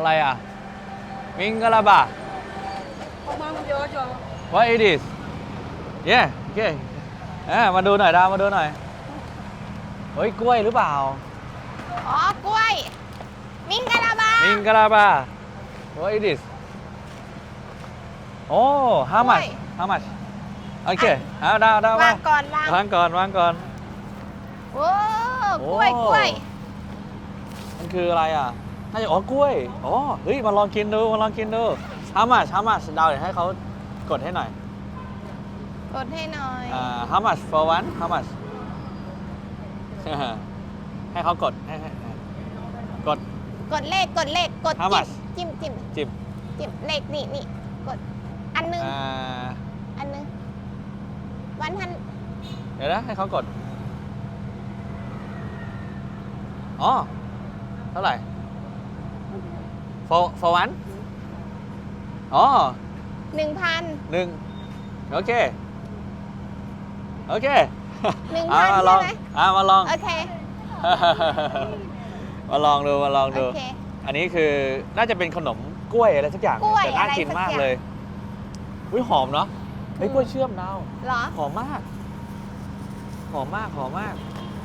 อะไรอะ มิงกะลาบะ What it is Yeah okay อ่ามาดูหน่อยดาวมาดูหน่อย เฮ้ย กล้วยหรือเปล่า อ๋อกล้วย มิงกะลาบามิงกะลาบะ What it is โอ้ how much กล้วย how much โอเคเอาดาวดาววามางก่อนวางวางก่อนวางก่อน โอ้กล้วยโอ้ กล้วย มันคืออะไรอะ น่าจะอ๋อกล้วย อ๋อ เฮ้ย มาลองกินดู มาลองกินดู how much how much ดาวเดี๋ยวให้เขากดให้หน่อย กดให้หน่อยอ่า how much for one how much ให้เขากดให้ให้ให้กด กดเลขกดเลขกด How จิ้ม much? จิ้มจิ้มจิบจิ้มเลขนี่นี่กด อันหนึงอ่า อันหนึงวันทันเดี๋ยวนะให้เขากด อ๋อ เท่าไหร่ for for one อ๋อหนึ่งพันหนึ่งโอเค โอเคหนึ่งเอาพันมาลใช่องไหมอ่ามาลอง โอเค มาลองดู มาลองโอดูเค อันนี้คือน่าจะเป็นขนมกล้วยอะไรสักอย่าง กล้วยแต่น่าอะไรกินสักมากอย่างเลยอุ้ยหอมเนาะเฮ้ยอืมกล้วยเชื่อมดาวเหรอ หอมมาก หอมมาก หอมมาก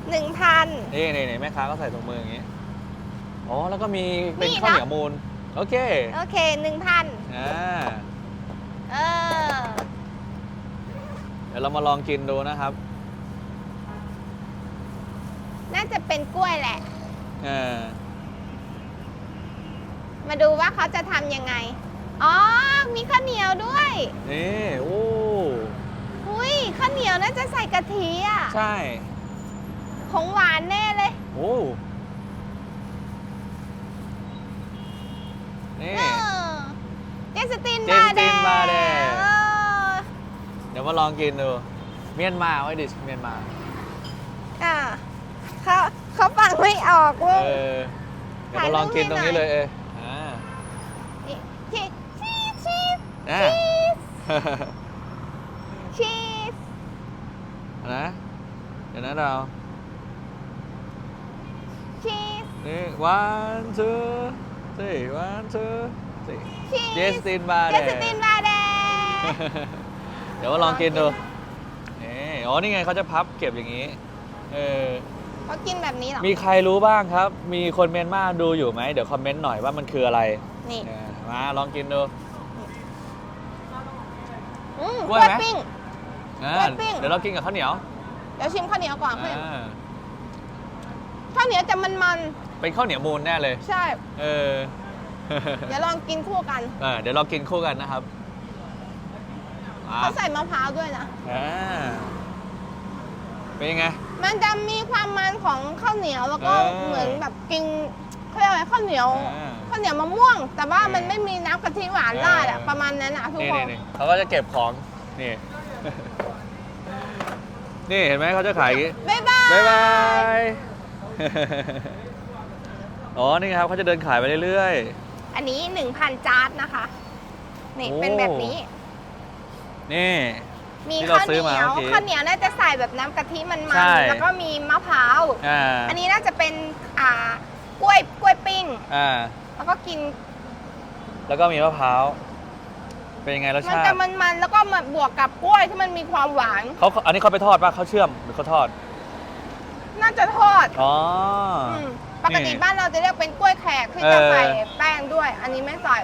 หนึ่งพันนี่นี่นี่แม่ค้าก็ใส่ถุงมืออย่างนี้ อ๋อ แล้วก็มีเป็นนี่ข้าวเหนะนียวมูล โอเค โอเคหนึ่งพันอ่า เออ เดี๋ยวเรามาลองกินดูนะครับ น่าจะเป็นกล้วยแหละ เออ มาดูว่าเขาจะทำยังไง อ๋อ มีข้าวเหนียวด้วย นี่โอ้อุ้ยข้าวเหนียวน่าจะใส่กะทิอะ ใช่ ของหวานแน่เลย โอ้ นี่ เออเจ สตินเจบาสแดตินบาแดเออเดี๋ยวมาลองกินดู เมียนมาไว้ดิเมียนมา อะเขาเขาฟังไม่ออกเว้เอยอเดี๋ยวมาลองกินตรงนี้เลยเอออ่านี่ชีสชีสชีสอ่าชีสนะ เดี๋ยวนะเรา ชีส นี่ one two three one two three ชี สเจสตินบาเจแดสตินบาแดเดี๋ยวมาลองกินดูนี่อ๋อนี่ไงเขาจะพับเก็บอย่างนี้ เออเขากินแบบนี้เหรอ มีใครรู้บ้างครับ มีคนเมียนมาดูอยู่ไหม เดี๋ยวคอมเมนต์หน่อยว่ามันคืออะไร นี่เออมาลองกินดูอืมกกล้ล้ววยไหมปิ้งอ่ากล้วยปิ้งเดี๋ยวเรากินกับข้าวเหนียว เดี๋ยวชิมข้าวเหนียวก่อนเพื่อนอ่าข้าวเหนียวจะมัน เป็นข้าวเหนียวมูลแน่เลยๆใช่ เออ เดี๋ยวลองกินคู่กันเออเดี๋ยวเรากินคู่กันนะครับอ่าเขาใส่มะพร้าวด้วยนะ อ่าเป็นยังไง มันจะมีความมันของข้าวเหนียวแล้วก็เออเหมือนแบบกินเขาเรียกอะไรข้าวเหนียวอ่าข้าวเหนียวมะม่วง แต่ว่าเออมันไม่มีน้ำกะทิหวานราดอะเออ ประมาณนั้นอะทุกนี่คนี่นนี่เขาก็จะเก็บของ นี่ นี่เห็นไหมเขาจะขายอย่างงี้ บ๊ายบาย บ๊ายบาย อ๋อ นี่ครับเขาจะเดินขายไปเรื่อย อันนี้ 1,000 จาร์ดนะคะ นี่โอ้ เป็นแบบนี้ๆนี่ มีที่เราข้าวเหซื้อนีมายวเมื่อกี้ข้าวเหนียวน่าจะใส่แบบน้ำกะทิมันใช่ ๆแล้วก็มีมะพร้าว อ่าอันนี้น่าจะเป็นอ่ากล้วยกล้วยปิ้ง อ่า แล้วก็กินแล้วก็มีมะพร้าว เป็นยังไงรสมันชาจะติมันๆแล้วก็มาบวกกับกล้วยที่มันมีความหวาน เขาอันนี้เขาไปทอดป่ะเขาเชื่อมหรือเขาทอด น่าจะทอดอ๋ออม ปกตินี่บ้านเราจะเรียกเป็นกล้วยแขกที่เออจะใส่แป้งด้วย อันนี้ไม่ใส่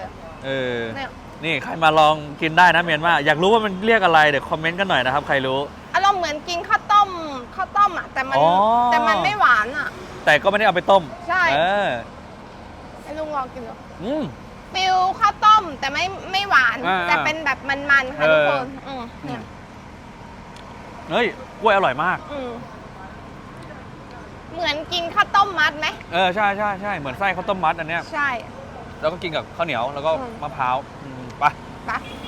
เออเนี่ยนี่ใครมาลองกินได้นะเมียนมาอยากรู้ว่ามันเรียกอะไรเดี๋ยวคอมเมนต์กันหน่อยนะครับใครรู้อารมณ์เหมือนกินข้าวต้มข้าวต้มอะแต่มันอ๋อ แต่มันไม่หวานอะ แต่ก็ไม่ได้เอาไปต้มใช่ เออให้ลุงลองกินดูอืม ฟิลข้าวต้มแต่ไม่ไม่หวาน อ่าแต่เป็นแบบมันๆค่ะเออ ทุกคนอืมเนี่ยเฮ้ยกล้วยอร่อยมาก อืม เหมือนกินข้าวต้มมัดไหมเออใช่ใช่ใช่เหมือนไส้ข้าวต้มมัดอันเนี้ยใช่ แล้วก็กินกับข้าวเหนียวแล้วก็อืมมะพร้าวอืมไป ปะไ